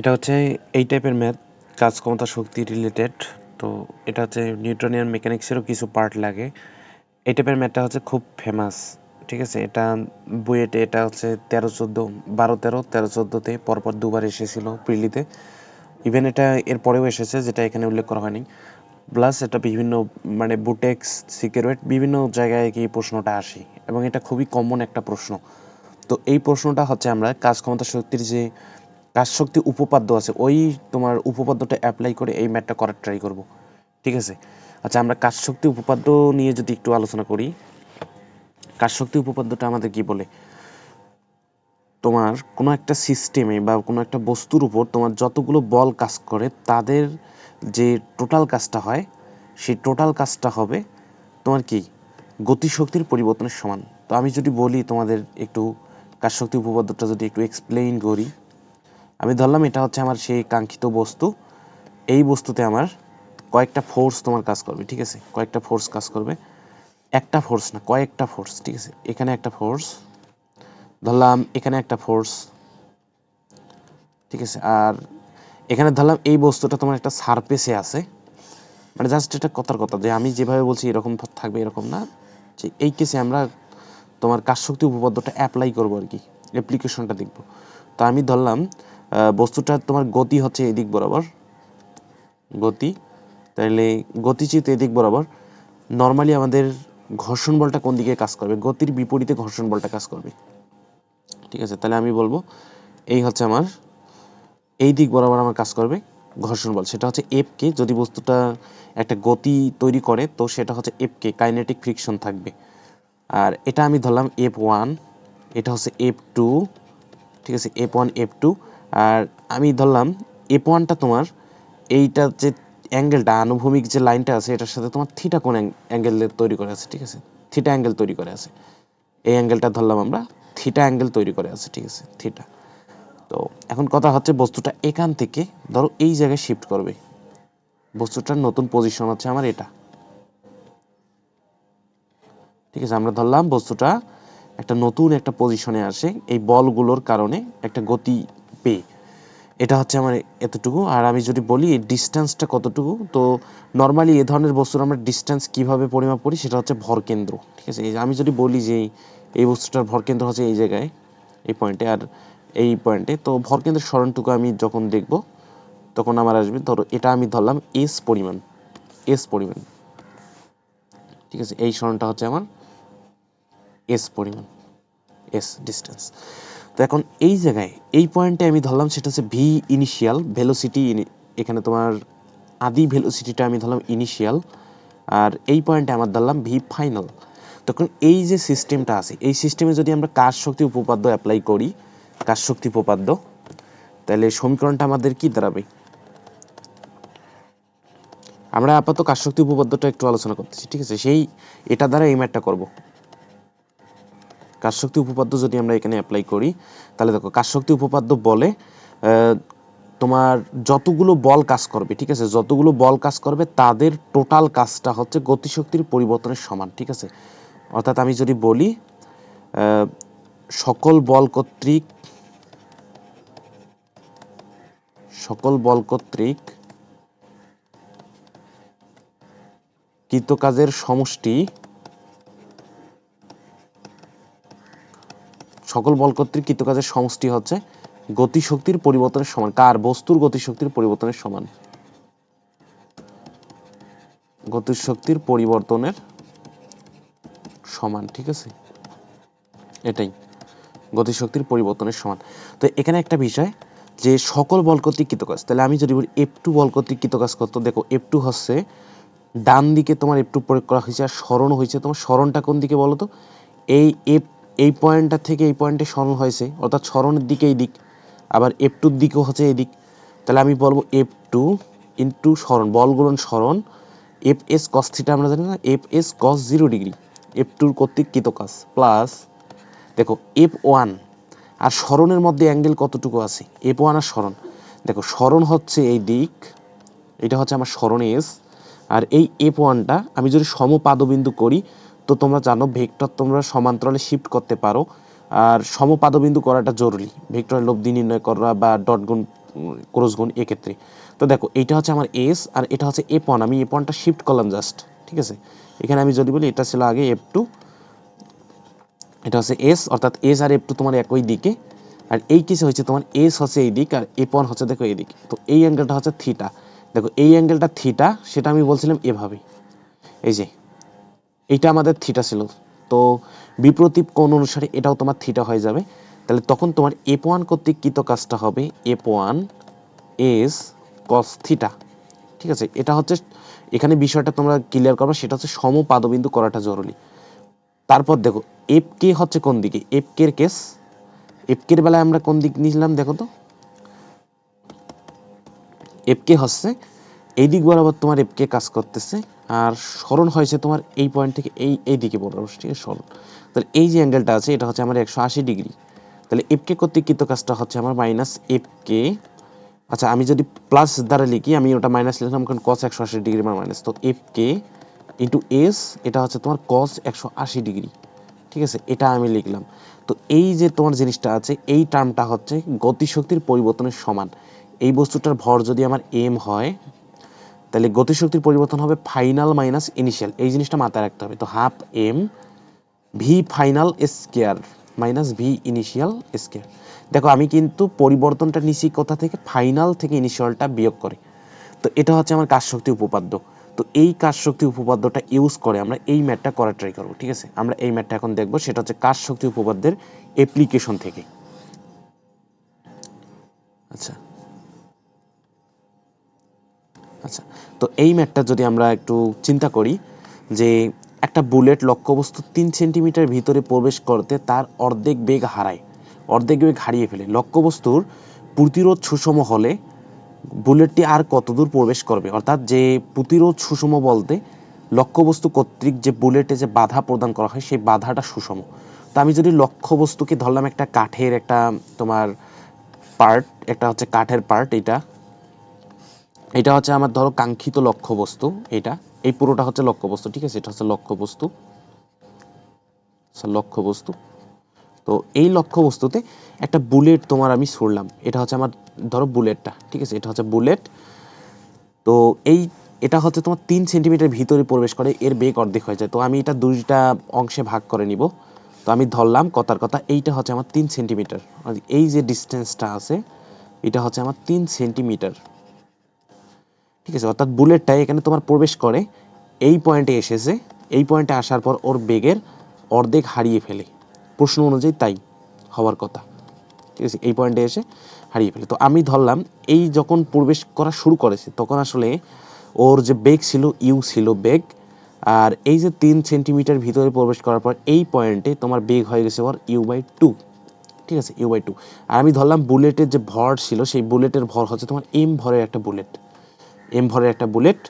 এটা হচ্ছে এই টাইপের ম্যাথ, কাজ ক্ষমতা, শক্তি রিলেটেড তো এটা হচ্ছে নিউটনিয়ান মেকানিক্সেরও কিছু পার্ট লাগে। এই টাইপের ম্যাথটা হচ্ছে খুব ফেমাস ঠিক আছে? এটা বুয়েটে এটা হচ্ছে তেরো চোদ্দ, বারো তেরো তেরো চোদ্দোতে পরপর দুবার এসেছিল প্রিলিতে। ইভেন এটা এর পরেও এসেছে, যেটা এখানে উল্লেখ করা হয়নি। প্লাস এটা বিভিন্ন মানে বুটেক্স সিকিউরেট বিভিন্ন জায়গায় কি প্রশ্নটা আসে, এবং এটা খুবই কমন একটা প্রশ্ন। তো এই প্রশ্নটা হচ্ছে আমরা কাজ ক্ষমতা, শক্তির যে কাজ শক্তি উপপাদ্য আছে, ওই তোমার উপপাদ্যটা অ্যাপ্লাই করে এই ম্যাথটা করার ট্রাই করব, ঠিক আছে? আচ্ছা আমরা কাজ শক্তি উপপাদ্য নিয়ে যদি একটু আলোচনা করি কাজ শক্তি উপপাদ্যটা আমাদের কি বলে? তোমার কোনো একটা সিস্টেমে বা কোনো একটা বস্তুর উপর তোমার যতগুলো বল কাজ করে, তাদের যে টোটাল কাজটা হয়, সেই টোটাল কাজটা হবে তোমার কি? গতিশক্তির পরিবর্তনের সমান। তো আমি যদি বলি তোমাদের একটু কাজ শক্তি উপপাদ্যটা যদি একটু এক্সপ্লেইন করি আমি ধরলাম এটা হচ্ছে আমার সেই কাঙ্ক্ষিত বস্তু। এই বস্তুতে আমার কয়েকটা ফোর্স তোমার কাজ করবে, ঠিক আছে? কয়েকটা ফোর্স কাজ করবে। একটা ফোর্স না, কয়েকটা ফোর্স ঠিক আছে? এখানে একটা ফোর্স ধরলাম এখানে একটা ফোর্স ঠিক আছে? আর এখানে ধরলাম এই বস্তুটা তোমার একটা সারফেসে আছে। মানে জাস্ট এটা কথার কথা, যে আমি যেভাবে বলছি এরকম থাকবে এরকম না। যে এই কেসে আমরা তোমার কাজ শক্তি উপপাদ্যটা অ্যাপ্লাই করব আর কি অ্যাপ্লিকেশনটা দেখব। তো আমি ধরলাম বস্তুটা তোমার গতি হচ্ছে এদিক বরাবর। গতি তাহলে গতিচিত এদিক বরাবর। নর্মালি আমাদের ঘর্ষণ বলটা কোন দিকে কাজ করবে? গতির বিপরীতে ঘর্ষণ বলটা কাজ করবে। ঠিক আছে তাহলে আমি বলব, এই হচ্ছে আমার, এই দিক বরাবর আমার কাজ করবে ঘর্ষণ বল। সেটা হচ্ছে এফ কে যদি বস্তুটা একটা গতি তৈরি করে, তো সেটা হচ্ছে এফ কে কাইনেটিক ফ্রিকশন থাকবে। আর এটা আমি ধরলাম এফ ওয়ান এটা হচ্ছে এফ টু ঠিক আছে এফ ওয়ান এফ টু আর আমি ধরলাম এফ ওয়ানটা তোমার, এইটা যে অ্যাঙ্গেলটা আনুভূমিক যে লাইনটা আছে, এটার সাথে তোমার থিটা কোন অ্যাঙ্গেল তৈরি করে আছে, ঠিক আছে? থিটা অ্যাঙ্গেল তৈরি করে আছে। এই অ্যাঙ্গেলটা ধরলাম আমরা থিটা অ্যাঙ্গেল তৈরি করে আছে, ঠিক আছে? থিটা তো এখন কথা হচ্ছে বস্তুটা এখান থেকে, ধরো এই জায়গায় শিফট করবে। বস্তুটার নতুন পজিশন হচ্ছে আমার এটা। ঠিক আছে, আমরা ধরলাম বস্তুটা একটা নতুন একটা পজিশনে আসে, এই বলগুলোর কারণে একটা গতি পেয়ে এটা হচ্ছে আমার এতটুকু। আর আমি যদি বলি এই ডিস্টেন্সটা কতটুকু, তো নর্মালি এ ধরনের বস্তুর আমরা ডিস্টেন্স কীভাবে পরিমাপ করি, সেটা হচ্ছে ভরকেন্দ্র ঠিক আছে? আমি যদি বলি যে এই বস্তুটার ভরকেন্দ্র হচ্ছে এই জায়গায়, এই পয়েন্টে আর এই পয়েন্টে তো ভরকেন্দ্রের স্মরণটুকু আমি যখন দেখব, তখন আমার আসবে, ধরো এটা আমি ধরলাম এস পরিমাণ এস পরিমাণ, ঠিক আছে? এই স্মরণটা হচ্ছে আমার এস পরিমাণ এস ডিস্টেন্স তো এখন এই জায়গায়, এই পয়েন্টে আমি ধরলাম সেটা হচ্ছে ভি ইনিশিয়াল ভেলোসিটি এখানে তোমার আদি ভেলোসিটিটা আমি ধরলাম ইনিশিয়াল আর এই পয়েন্টে আমার ধরলাম ভি ফাইনাল তখন এই যে সিস্টেমটা আছে, এই সিস্টেমে যদি আমরা কাজ শক্তি উপপাদ্য অ্যাপ্লাই করি কাজ শক্তি উপপাদ্য, তাহলে সমীকরণটা আমাদের কি দাঁড়াবে? আমরা আপাতত কাজ শক্তি উপপাদ্যটা একটু আলোচনা করতেছি, ঠিক আছে? সেই, এটা দ্বারা এই ম্যাটটা করব। কাজ শক্তি উপপাদ্য যদি আমরা এখানে অ্যাপ্লাই করি, তাহলে দেখো কাজ শক্তি উপপাদ্য বলে তোমার যতগুলো বল কাজ করবে, ঠিক আছে? যতগুলো বল কাজ করবে, তাদের টোটাল কাজটা হচ্ছে গতিশক্তির পরিবর্তনের সমান, ঠিক আছে? অর্থাৎ আমি যদি বলি সকল বল কর্তৃক, সকল বল কর্তৃক কৃতকাজের সমষ্টি সকল বল কর্তৃক কৃতকাজের সমষ্টি হচ্ছে গতিশক্তির পরিবর্তনের সমান। কার? বস্তুর গতিশক্তির পরিবর্তনের সমান। গতিশক্তির পরিবর্তনের সমান, ঠিক আছে? এটাই। গতিশক্তির পরিবর্তনের সমান। তো এখানে একটা বিষয় যে সকল বল কর্তৃক কৃতকাজ তাহলে আমি যদি বলি এফ টু বল কর্তৃক কৃতকাজ করতো, দেখো এফ টু হচ্ছে ডান দিকে তোমার এফ টু প্রয়োগ করা হয়েছে আর স্মরণ হয়েছে। তোমার স্মরণটা কোন দিকে বলো তো? এই এফ এই পয়েন্টটা থেকে এই পয়েন্টে স্মরণ হয়েছে, অর্থাৎ স্মরণের দিকে এই দিক, আবার এফ টুর দিকেও হচ্ছে এই দিক। তাহলে আমি বলব এফ টু ইন্টু স্মরণ বলগুলো স্মরণ এফ এস কস থিটা আমরা জানি না F S cos zero degree F টুর কর্তৃক কৃতকাজ প্লাস দেখো এফ ওয়ান আর স্মরণের মধ্যে অ্যাঙ্গেল কতটুকু আছে? এফ ওয়ান আর স্মরণ দেখো স্মরণ হচ্ছে এই দিক, এটা হচ্ছে আমার স্মরণ এস আর এই এফ ওয়ানটা আমি যদি সমপাদবিন্দু করি তো তোমরা জানো, ভেক্টর তোমরা সমান্তরালে শিফট করতে পারো। আর সমপাদবিন্দু করাটা জরুরি, ভেক্টরের লব্ধি নির্ণয় করা বা ডট গুণ, ক্রস গুণ এক্ষেত্রে। তো দেখো, এইটা হচ্ছে আমার এস আর এটা হচ্ছে এ ওয়ান আমি এ ওয়ানটা শিফট করলাম জাস্ট ঠিক আছে? এখানে আমি যদি বলি, এটা ছিল আগে এফ টু এটা হচ্ছে এস অর্থাৎ এস আর এফ টু তোমার একই দিকে, আর এই কিছু হচ্ছে তোমার এস হচ্ছে এই দিক আর এ ওয়ান হচ্ছে দেখো এই দিক। তো এই অ্যাঙ্গেলটা হচ্ছে থিটা দেখো, এই অ্যাঙ্গেলটা থিটা সেটা আমি বলছিলাম এভাবে। এই যে এইটা আমাদের থিটা ছিল। তো বিপ্রতীপ কোণ অনুসারে এটাও তোমার থিটা হয়ে যাবে। তাহলে তখন তোমার এফ ওয়ান কর্তৃক কৃত কাজটা হবে F one S cos theta ঠিক আছে? এটা হচ্ছে, এখানে বিষয়টা তোমরা ক্লিয়ার করবে, সেটা হচ্ছে সম পাদবিন্দু করাটা জরুরি। তারপর দেখো এফ কে হচ্ছে কোন দিকে? এফ কে এর কেস এফ কে এর বেলায় আমরা কোন দিক নিলাম দেখো তো? এফ কে হচ্ছে, এই দিক বরাবর তোমার এফ কে কাজ করতেছে। আর স্মরণ হয়েছে তোমার এই পয়েন্ট থেকে এই এই দিকে বরাবর ঠিক আছে স্মরণ। তাহলে এই যে অ্যাঙ্গেলটা আছে, এটা হচ্ছে আমার একশো আশি ডিগ্রি। তাহলে এফ কে কর্তৃক কৃত কাজটা হচ্ছে আমার মাইনাস এফ কে আচ্ছা আমি যদি প্লাস দ্বারা লিখি, আমি ওটা মাইনাস লিখলাম, কারণ কস একশো আশি ডিগ্রি মানে মাইনাস তো এফ কে ইন্টু এস এটা হচ্ছে তোমার কস একশো আশি ডিগ্রি। ঠিক আছে? এটা আমি লিখলাম। তো এই যে তোমার জিনিসটা আছে, এই টার্মটা হচ্ছে গতিশক্তির পরিবর্তনের সমান। এই বস্তুটার ভর যদি আমার এম হয় তাহলে গতিশক্তির পরিবর্তন হবে ফাইনাল মাইনাস ইনিশিয়াল। এই জিনিসটা মাথায় রাখতে হবে। তো half M V final square minus V initial square. দেখো, আমি কিন্তু পরিবর্তনটা নিছি কোথা থেকে? ফাইনাল থেকে ইনিশিয়ালটা বিয়োগ করে। তো এটা হচ্ছে আমার কাজ শক্তি উপপাদ্য। তো এই কাজ শক্তি উপপাদ্যটা ইউজ করে আমরা এই ম্যাথটা করার ট্রাই করব, ঠিক আছে? আমরা এই ম্যাথটা এখন দেখব, সেটা হচ্ছে কাজ শক্তি উপপাদ্যের অ্যাপ্লিকেশন থেকে। আচ্ছা। আচ্ছা তো এই ম্যাথটা যদি আমরা একটু চিন্তা করি যে একটা বুলেট লক্ষ্যবস্তু তিন সেন্টিমিটার ভিতরে প্রবেশ করতে তার অর্ধেক বেগ হারায়, অর্ধেক বেগ হারিয়ে ফেলে। লক্ষ্যবস্তুর প্রতিরোধ সুষম হলে বুলেটটি আর কতদূর প্রবেশ করবে? অর্থাৎ যে প্রতিরোধ সুষম বলতে লক্ষ্যবস্তু কর্তৃক যে বুলেটে যে বাধা প্রদান করা হয়, সেই বাধাটা সুষম। তো আমি যদি লক্ষ্যবস্তুকে ধরলাম একটা কাঠের একটা তোমার পার্ট একটা হচ্ছে কাঠের পার্ট এটা এটা হচ্ছে আমার ধরো কাঙ্ক্ষিত লক্ষ্যবস্তু এটা। এই পুরোটা হচ্ছে লক্ষ্যবস্তু ঠিক আছে? এটা হচ্ছে লক্ষ্যবস্তু। আচ্ছা, লক্ষ্যবস্তু। তো এই লক্ষ্যবস্তুতে একটা বুলেট তোমার আমি ছুড়লাম। এটা হচ্ছে আমার ধরো বুলেটটা ঠিক আছে? এটা হচ্ছে বুলেট। তো এই এটা হচ্ছে তোমার তিন সেন্টিমিটার ভিতরে প্রবেশ করে এর বেগ অর্ধেক হয়ে যায়। তো আমি এটা দুইটা অংশে ভাগ করে নিব। তো আমি ধরলাম কথার কথা এইটা হচ্ছে আমার তিন সেন্টিমিটার। এই যে ডিস্টেন্সটা আছে এটা হচ্ছে আমার তিন সেন্টিমিটার। ঠিক আছে? অর্থাৎ বুলেটটা এখানে তোমার প্রবেশ করে। এই পয়েন্টে এসেছে এই পয়েন্টে আসার পর ওর বেগের অর্ধেক হারিয়ে ফেলে। প্রশ্ন অনুযায়ী তাই হওয়ার কথা। ঠিক আছে? এই পয়েন্টে এসে হারিয়ে ফেলে। তো আমি ধরলাম, এই যখন প্রবেশ করা শুরু করেছে, তখন আসলে ওর যে বেগ ছিল ইউ ছিল বেগ আর এই যে তিন সেন্টিমিটার ভিতরে প্রবেশ করার পর এই পয়েন্টে তোমার বেগ হয়ে গেছে ওর ইউ বাই টু ঠিক আছে? ইউ বাই টু আর আমি ধরলাম বুলেটের যে ভর ছিল, সেই বুলেটের ভর হচ্ছে তোমার এম ভরের একটা বুলেট এম ভরের একটা বুলেট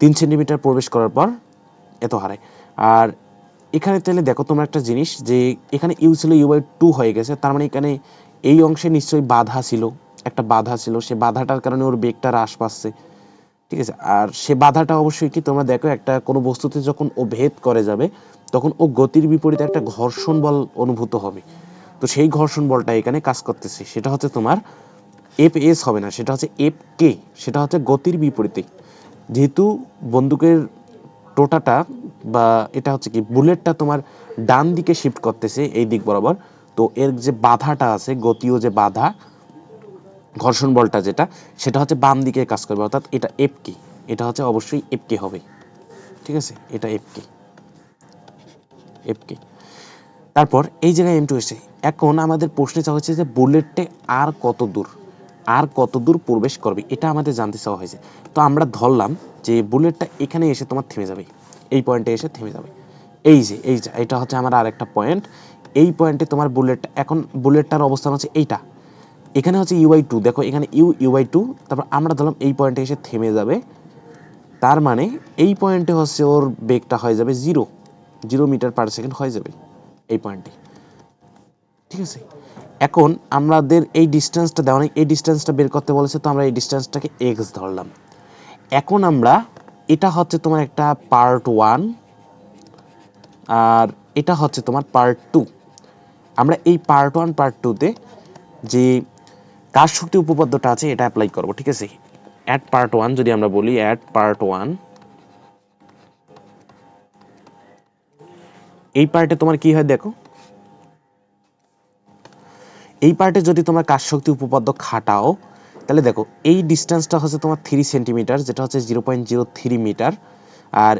তিন সেন্টিমিটার প্রবেশ করার পর এত হারায় আর এখানে তাহলে দেখো তোমরা একটা জিনিস যে এখানে ইউ ছিল ইউ বাই টু হয়ে গেছে, তার মানে এখানে এই অংশে নিশ্চয়ই বাধা ছিল, একটা বাধা ছিল। সে বাধাটার কারণে ওর বেগটা হ্রাস পাচ্ছে। ঠিক আছে? আর সে বাধাটা অবশ্যই কি তোমরা দেখো, একটা কোনো বস্তুতে যখন ও ভেদ করে যাবে, তখন ও গতির বিপরীতে একটা ঘর্ষণ বল অনুভূত হবে। তো সেই ঘর্ষণ বলটা এখানে কাজ করতেছে। সেটা হচ্ছে তোমার এফ এস হবে না, সেটা হচ্ছে এফ কে সেটা হচ্ছে গতির বিপরীতে। যেহেতু বন্দুকের টোটাটা বা এটা হচ্ছে কি, বুলেটটা তোমার ডান দিকে শিফট করতেছে এই দিক বরাবর, তো এর যে বাধাটা আছে গতীয় যে বাধা, ঘর্ষণ বলটা যেটা, সেটা হচ্ছে বাম দিকে কাজ করবে, অর্থাৎ এটা এফ কে এটা হচ্ছে অবশ্যই এফ কে হবে। ঠিক আছে? এটা এফ কে এফ কে তারপর এই জায়গায় এম টু এসে এখন আমাদের প্রশ্নে চাওয়া হচ্ছে যে বুলেটে আর কত দূর? আর কত দূর প্রবেশ করবে, এটা আমাদের জানতে চাওয়া হয়েছে। তো আমরা ধরলাম যে বুলেটটা এখানে এসে তোমার থেমে যাবে। এই পয়েন্টে এসে থেমে যাবে। এই যে এই যে, এটা হচ্ছে আমার আর একটা পয়েন্ট। এই পয়েন্টে তোমার বুলেটটা এখন বুলেটটার অবস্থান হচ্ছে এইটা। এখানে হচ্ছে ইউআই টু দেখো এখানে ইউ ইউআই টু তারপর আমরা ধরলাম এই পয়েন্টে এসে থেমে যাবে। তার মানে এই পয়েন্টে হচ্ছে ওর বেগটা হয়ে যাবে zero zero metre per second হয়ে যাবে এই পয়েন্টে। ঠিক আছে? এখন আমাদের এই ডিস্টেন্সটা দেওয়া নেই এই ডিস্টেন্সটা বের করতে বলেছে, তো আমরা এই ডিস্টেন্সটাকে এক্স ধরলাম। এখন আমরা, এটা হচ্ছে তোমার একটা পার্ট ওয়ান আর এটা হচ্ছে তোমার পার্ট টু আমরা এই পার্ট ওয়ান পার্ট টুতে যে কার শক্তি উপপাদ্যটা আছে, এটা অ্যাপ্লাই করব, ঠিক আছে? অ্যাট পার্ট ওয়ান যদি আমরা বলি অ্যাট পার্ট ওয়ান এই পার্টে তোমার কি হয় দেখো? এই পার্টে যদি তোমার কাজ শক্তি উপপাদ্য খাটাও, তাহলে দেখো, এই ডিস্টেন্সটা হচ্ছে তোমার থ্রি সেন্টিমিটার যেটা হচ্ছে zero point zero three metre আর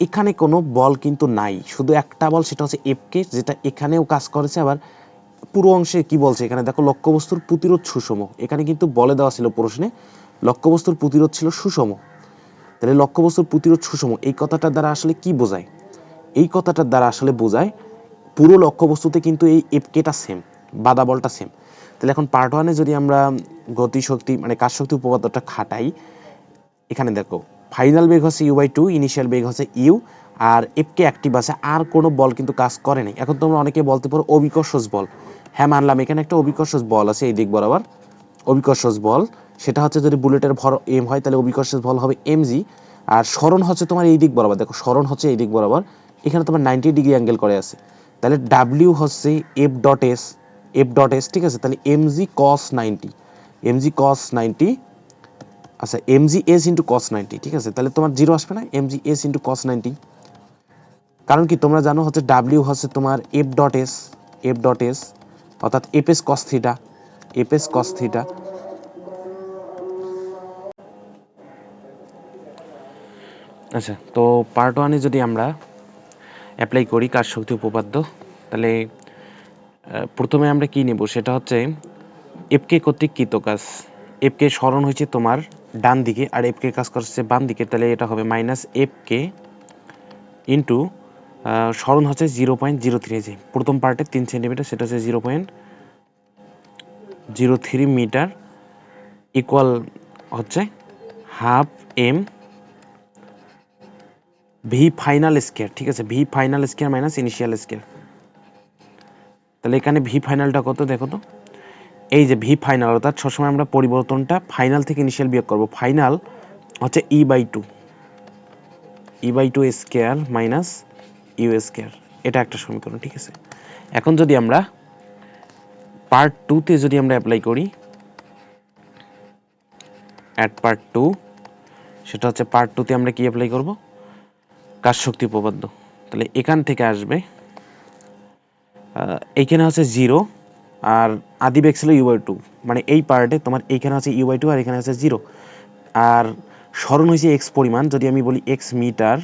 এখানে কোনো বল কিন্তু নাই। শুধু একটা বল, সেটা হচ্ছে এফকে যেটা এখানেও কাজ করেছে, আবার পুরো অংশে কি বলছে? এখানে দেখো, লক্ষ্যবস্তুর প্রতিরোধ সুষম। এখানে কিন্তু বলে দেওয়া ছিল প্রশ্নে, লক্ষ্যবস্তুর প্রতিরোধ ছিল সুষম। তাহলে লক্ষ্যবস্তুর প্রতিরোধ সুষম, এই কথাটার দ্বারা আসলে কি বোঝায়? এই কথাটার দ্বারা আসলে বোঝায়, পুরো লক্ষ্যবস্তুতে কিন্তু এই এফকেটা সেম বাদা বলটা সেম তাহলে এখন পার্ট ওয়ানে যদি আমরা গতি শক্তি মানে কাজ শক্তি উপপাদ্যটা খাটাই, এখানে দেখো ফাইনাল বেগ হচ্ছে ইউ বাই টু ইনিশিয়াল বেগ হচ্ছে ইউ আর এফকে অ্যাক্টিভ আছে, আর কোনো বল কিন্তু কাজ করে নাই। এখন তোমরা অনেকে বলতে পারো অবিকর্ষজ বল। হ্যাঁ মানলাম, এখানে একটা অবিকর্ষজ বল আছে, এই দিক বরাবর। অবিকর্ষজ বল, সেটা হচ্ছে যদি বুলেটের ভর এম হয়, তাহলে অবিকর্ষজ বল হবে এম জি আর স্মরণ হচ্ছে তোমার এই দিক বরাবর। দেখো, স্মরণ হচ্ছে এই দিক বরাবর। এখানে তোমার নাইনটি ডিগ্রি অ্যাঙ্গেল করে আছে। তাহলে ডাব্লিউ হচ্ছে F dot S F dot S ঠিক আছে? তাহলে M G cos ninety M G cos ninety আচ্ছা M G S into cos ninety ঠিক আছে? তাহলে তোমার জিরো আসবে না? M G S into cos ninety কারণ কি, তোমরা জানো হচ্ছে ডাব্লিউ হচ্ছে তোমার F dot S F dot S অর্থাৎ F S cos theta F S cos theta আচ্ছা তো পার্ট ওয়ানে যদি আমরা অ্যাপ্লাই করি কার শক্তি উপপাদ্য, তাহলে প্রথমে আমরা কি নেব? সেটা হচ্ছে এফকে কর্তৃক কৃত কাজ। এফকে স্মরণ হয়েছে তোমার ডান দিকে, আর এফকে কাজ করছে বাম দিকে। তাহলে এটা হবে মাইনাস এফকে ইন্টু স্মরণ হচ্ছে zero point zero three G প্রথম পার্টে তিন সেন্টিমিটার সেটা হচ্ছে zero point zero three metre equal হচ্ছে half M V final square ঠিক আছে? V final square minus initial square তাহলে এখানে ভি ফাইনালটা কত দেখো তো? এই যে ভি ফাইনাল অর্থাৎ সবসময় আমরা পরিবর্তনটা ফাইনাল থেকে ইনিশিয়াল বিয়োগ করব। ফাইনাল হচ্ছে E by two E by two square minus U square এটা একটা সমীকরণ, ঠিক আছে? এখন যদি আমরা পার্ট টুতে যদি আমরা অ্যাপ্লাই করি অ্যাট পার্ট টু সেটা হচ্ছে পার্ট টুতে আমরা কি অ্যাপ্লাই করব? কাজ শক্তি উপপাদ্য। তাহলে এখান থেকে আসবে এইখানে হচ্ছে জিরো আর আদি বেগ ছিল ইউ বাই টু মানে এই পার্টে তোমার এইখানে আছে ইউ বাই টু আর এখানে আছে জিরো আর স্মরণ হয়েছে এক্স পরিমাণ, যদি আমি বলি এক্স মিটার,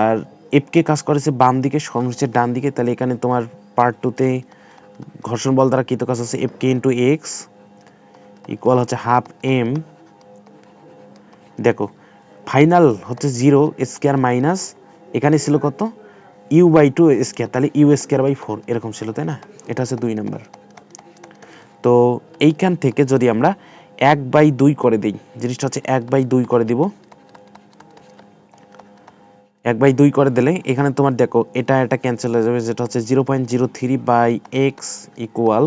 আর এফকে কাজ করেছে বাম দিকে, স্মরণ হচ্ছে ডান দিকে, তাহলে এখানে তোমার পার্ট টুতে ঘর্ষণ বল দ্বারা কৃত কাজ হচ্ছে এফকে ইন্টু এক্স ইকুয়াল হচ্ছে হাফ এম দেখো ফাইনাল হচ্ছে জিরো স্কোয়ার মাইনাস এখানে ছিল কত? ইউ বাই টু স্কোয়ার, তাহলে ইউ স্কোয়ার বাই ফোর, এরকম ছিল, তাই না? এটা হচ্ছে দুই নাম্বার। তো এইখান থেকে যদি আমরা এক বাই দুই করে দিই, জিনিসটা হচ্ছে এক বাই দুই করে দিব। এক বাই দুই করে দিলে, এখানে তোমার দেখো, এটা এটা ক্যান্সেল হয়ে যাবে, যেটা হচ্ছে zero point zero three by X equal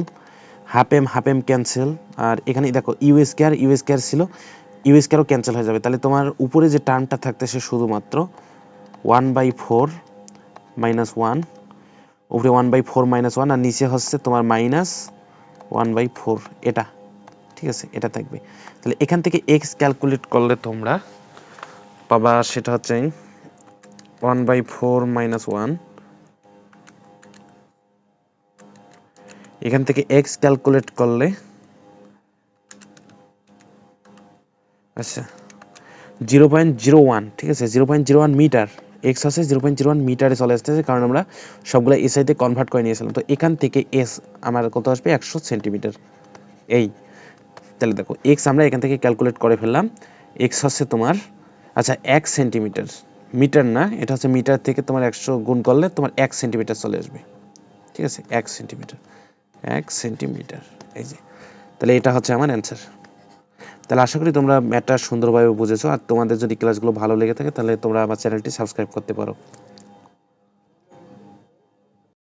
half M half M cancel আর এখানে দেখো, ইউ স্কোয়ার ইউ স্কোয়ার ছিল, ইউ স্কোয়ারও ক্যান্সেল হয়ে যাবে। তাহলে তোমার উপরে যে টার্মটা থাকতেছে, শুধুমাত্র one by four minus one উপরে one by four minus one আর নিচে হচ্ছে তোমার মাইনাস ওয়ান বাই ফোর এটা, ঠিক আছে? এটা থাকবে। তাহলে এখান থেকে এক্স ক্যালকুলেট করলে তোমরা পাবা সেটা হচ্ছে one by four minus one এখান থেকে এক্স ক্যালকুলেট করলে আচ্ছা জিরো পয়েন্ট জিরো ওয়ান ঠিক আছে? Zero point zero one metre X আছে জিরো পয়েন্ট জিরো ওয়ান মিটারে চলে আসতেছে, কারণ আমরা সবগুলো এসআইতে কনভার্ট করে নিয়েছিলাম। তো এখান থেকে এস আমার কত আসবে? একশো সেন্টিমিটার এই, তাহলে দেখো এক্স আমরা এখান থেকে ক্যালকুলেট করে ফেললাম। এক্স হচ্ছে তোমার আচ্ছা এক সেন্টিমিটার মিটার না, এটা হচ্ছে মিটার থেকে তোমার একশো গুণ করলে তোমার এক সেন্টিমিটার চলে আসবে। ঠিক আছে? এক সেন্টিমিটার এক সেন্টিমিটার এই যে, তাহলে এটা হচ্ছে আমার অ্যান্সার তাহলে আশা করি তোমরা ম্যাটটা সুন্দরভাবে বুঝেছ। আর তোমাদের যদি ক্লাসগুলো ভালো লেগে থাকে, তাহলে তোমরা আমার চ্যানেলটি সাবস্ক্রাইব করতে পারো।